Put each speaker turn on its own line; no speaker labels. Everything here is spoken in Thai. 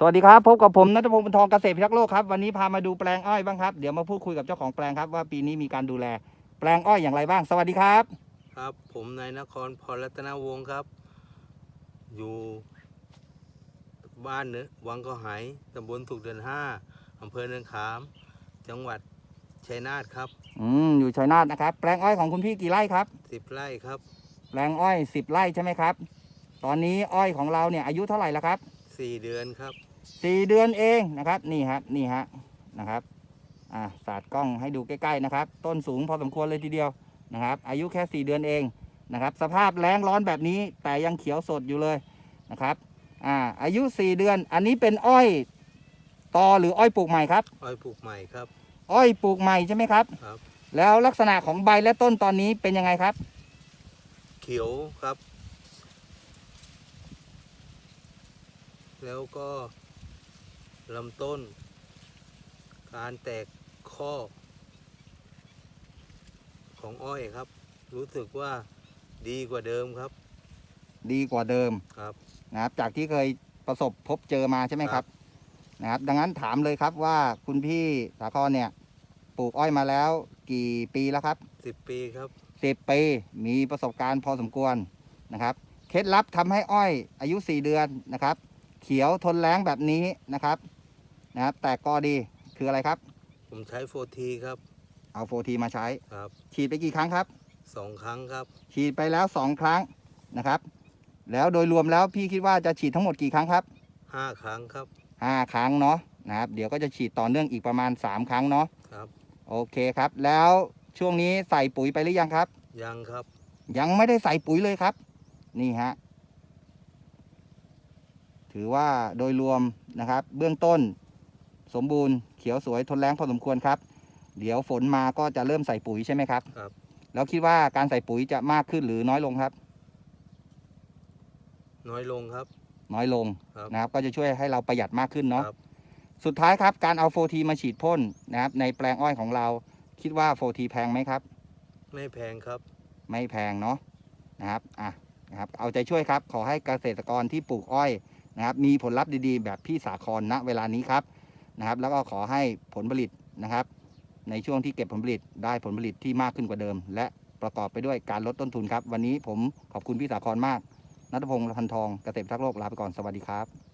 สวัสดีครับ พบกับผมนัทพงศ์บรรทองเกษตรพิทักษ์โลกครับ วันนี้พามาดูแปลงอ้อยบ้างครับ เดี๋ยวมาพูดคุยกับเจ้าของแปลงครับว่าปีนี้มีการดูแลแปลงอ้อยอย่างไรบ้าง สวัสดีครับ
ครับ ผมนายนครพรรัตนวงศ์ครับ อยู่บ้านเนื้อวังก็หายตำบลถูกเดือนห้าอำเภอเนินขาม จังหวัดชัยนาทครับ
อืมอยู่ชัยนาทนะครับ แปลงอ้อยของคุณพี่กี่ไร่ครับ
สิบไร่ครับ
แปลงอ้อยสิบไร่ใช่ไหมครับ ตอนนี้อ้อยของเราเนี่ยอายุเท่าไหร่แล้วครับ
สี่เดือนครับ
สี่เดือนเองนะครับนี่ฮะนี่ฮะนะครับอ่าสาดกล้องให้ดูใกล้ๆนะครับ ต้นสูงพอสมควรเลยทีเดียวนะครับ อายุแค่สี่เดือนเองนะครับ สภาพแล้งร้อนแบบนี้แต่ยังเขียวสดอยู่เลยนะครับอ่าอายุสี่เดือนอันนี้เป็นอ้อยตอหรืออ้อยปลูกใหม่ครับ
อ้อยปลูกใหม่ครับ
อ้อยปลูกใหม่ใช่ไหมครับ
ครับ
แล้วลักษณะของใบและต้นตอนนี้เป็นยังไงครับ
เขียวครับ แล้วก็ ลำต้น การแตกข้อ ของอ้อยครับ รู้สึกว่าดีกว่าเดิมครับ
ดีกว่าเดิม
ครับ
นะครับ จากที่เคยประสบพบเจอมาใช่ไหมครับ นะครับ ดังนั้นถามเลยครับว่าคุณพี่สาครเนี่ยปลูกอ้อยมาแล้วกี่ปีแล้วครับ
สิบปีครับ
สิบปีมีประสบการณ์พอสมควรนะครับ เคล็ดลับทำให้อ้อยอายุ 4 เดือนนะครับ เขียวทนแรงแบบนี้นะครับ นะครับ แต่ก็ดีคืออะไรครับ
ผมใช้โฟทีครับ
เอาโฟทีมาใช้
ครับ
ฉีดไปกี่ครั้งครับ
สองครั้งครับ
ฉีดไปแล้ว2ครั้งนะครับ แล้วโดยรวมแล้วพี่คิดว่าจะฉีดทั้งหมดกี่ครั้งครับ
ห้าครั้งครับ
5ครั้งเนาะนะครับเดี๋ยวก็จะฉีดต่อเนื่องอีกประมาณ3ครั้งเนาะ
ครับ
โอเคครับ แล้วช่วงนี้ใส่ปุ๋ยไปหรือยังครับ
ยังครับ
ยังไม่ได้ใส่ปุ๋ยเลยครับ นี่ฮะถือว่าโดยรวมนะครับ เบื้องต้น สมบูรณ์เขียวสวยทนแรงพอสมควรครับ เดี๋ยวฝนมาก็จะเริ่มใส่ปุ๋ยใช่ไหมครับ
ครับ
แล้วคิดว่าการใส่ปุ๋ยจะมากขึ้นหรือน้อยลงครับ
น้อยลงครับ
น้อยลง
ครับ
นะครับก็จะช่วยให้เราประหยัดมากขึ้นเนาะ
ครับ
สุดท้ายครับการเอาโฟทีมาฉีดพ่นนะครับในแปลงอ้อยของเรา คิดว่าโฟทีแพงไหมครับ
ไม่แพงครับ
ไม่แพงเนาะนะครับอะนะครับเอาใจช่วยครับ ขอให้เกษตรกรที่ปลูกอ้อยนะครับมีผลลัพธ์ดีๆ แบบพี่สาครณเวลานี้ครับ นะครับ แล้วก็ขอให้ผลผลิตนะครับ ในช่วงที่เก็บผลผลิตได้ผลผลิตที่มากขึ้นกว่าเดิม และประกอบไปด้วยการลดต้นทุนครับ วันนี้ผมขอบคุณพี่สาครมากนัทพงศ์พันทองเกษตรทักษ์โลกลาไปก่อนสวัสดีครับ